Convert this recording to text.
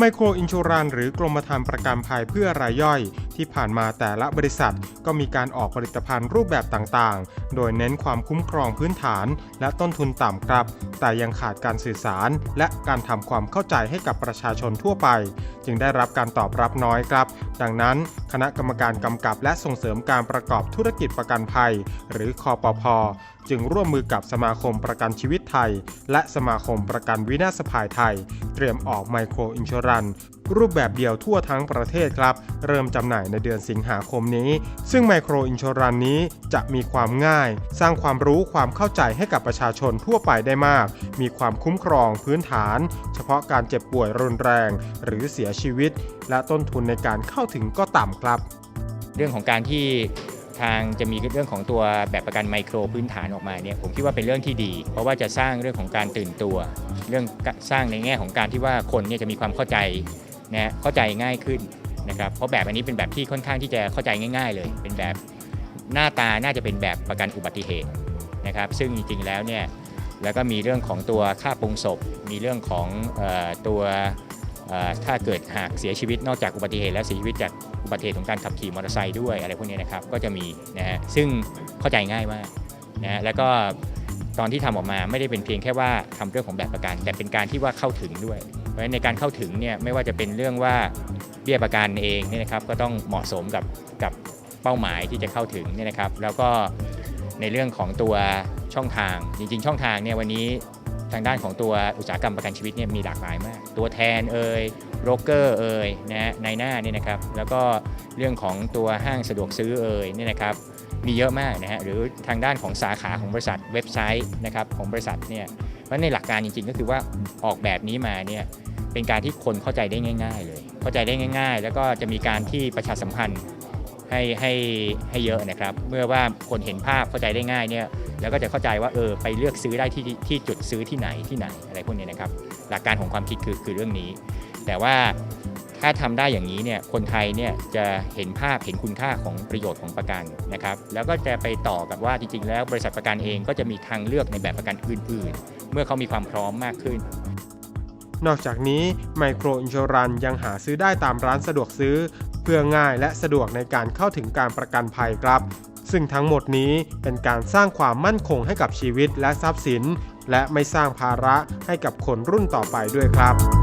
ไมโครอินชูรันหรือกรมธรรม์ประกันภัยเพื่อรายย่อย ที่ผ่านมาแต่ละบริษัทก็มีการออกผลิตภัณฑ์รูปแบบต่างๆ โดยเน้นความคุ้มครองพื้นฐาน และต้นทุนต่ำครับ แต่ยังขาดการสื่อสาร และการทำความเข้าใจให้กับประชาชนทั่วไป จึงได้รับการตอบรับน้อยครับ ดังนั้น คณะกรรมการกำกับและส่งเสริมการประกอบธุรกิจประกันภัย หรือคอปพจึงร่วมมือกับสมาคมประกันชีวิตไทย และสมาคมประกันวินาศภัยไทย เตรียมออกไมโครอินชอรัน รูปแบบเดียวทั่วทั้งประเทศครับ เริ่มจำหน่ายในเดือนสิงหาคมนี้ ซึ่งไมโครอินชอรันนี้จะมีความง่าย สร้างความรู้ความเข้าใจให้กับประชาชนทั่วไปได้มาก มีความคุ้มครองพื้นฐาน เฉพาะการเจ็บป่วยรุนแรง หรือเสียชีวิต และต้นทุนในการเข้าถึงก็ต่ำครับ เรื่องของการที่ทางจะมีเรื่องของตัวแบบประกันไมโครพื้นฐานออกมาเนี่ยผมคิดว่าเป็นเรื่องที่ดี เพราะว่าจะสร้างเรื่องของการตื่นตัว เรื่องสร้างในแง่ของการที่ว่าคนเนี่ยจะมีความเข้าใจ นะเข้าใจง่ายขึ้นนะครับเพราะแบบอันนี้เป็นแบบที่ค่อนข้างที่จะเข้าใจง่าย ๆ เลย เป็นแบบหน้าตาน่าจะเป็นแบบประกันอุบัติเหตุนะครับซึ่งจริงๆแล้วเนี่ยแล้วก็มีเรื่องของตัวค่าปรุงศพ มีเรื่องของออตัวถ้าเกิดหากเสียชีวิตนอกจากอุบัติเหตุแล้วเสียชีวิตจากอุบัติเหตุของการขับขี่มอเตอร์ไซค์ด้วยอะไรพวกนี้นะครับก็จะมีนะฮะซึ่งเข้าใจง่ายมากนะฮะแล้วก็ตอนที่ทำออกมาไม่ได้เป็นเพียงแค่ว่าทำเรื่องของแบบประกัน แต่เป็นการที่ว่าเข้าถึงด้วย ราะฉะนั้นในการเข้าถึงเนี่ยไม่ว่าจะเป็นเรื่องว่าเบี้ยประกันเองเนี่ยนะครับก็ต้องเหมาะสมกับกับเป้าหมายที่จะเข้าถึงเนี่ยนะครับ แล้วก็ในเรื่องของตัวช่องทางจริง ๆ ช่องทางเนี่ยวันนี้ทางด้านของตัวอุตสาหกรรมประกันชีวิตเนี่ยมีหลากหลายมาก ตัวแทนเอ่ยโบรกเกอร์เอ่ยนะฮะในหน้าเนี่ยนะครับแล้วก็เรื่องของตัวห้างสะดวกซื้อเอ่ยเนี่ยนะครับมีเยอะมากนะฮะหรือทางด้านของสาขาของบริษัทเว็บไซต์นะครับของบริษัทเนี่ยเพราะในหลักการจริง ๆ ก็คือว่าออกแบบนี้มาเนี่ย เป็นการที่คนเข้าใจได้ง่าย ๆ เลย เข้าใจได้ง่าย ๆ แล้วก็จะมีการที่ประชาสัมพันธ์ให้ให้ให้เยอะนะครับ เมื่อว่าคนเห็นภาพเข้าใจได้ง่ายเนี่ยแล้วก็จะเข้าใจว่าเออไปเลือกซื้อได้ที่ที่จุดซื้อที่ไหนที่ไหนอะไรพวกนี้นะครับ หลักการของความคิดคือคือเรื่องนี้ แต่ว่าถ้าทำได้อย่างนี้เนี่ยคนไทยเนี่ยจะเห็นภาพเห็นคุณค่าของประโยชน์ของประกันนะครับ แล้วก็จะไปต่อกับว่าจริงๆ แล้วบริษัทประกันเองก็จะมีทางเลือกในแบบประกันอื่น ๆ เมื่อเขามีความพร้อมมากขึ้น นอกจากนี้ไมโครอินชอรันยังหาซื้อได้ตามร้านสะดวกซื้อ เพื่อง่ายและสะดวกในการเข้าถึงการประกันภัยครับ ซึ่งทั้งหมดนี้เป็นการสร้างความมั่นคงให้กับชีวิตและทรัพย์สิน และไม่สร้างภาระให้กับคนรุ่นต่อไปด้วยครับ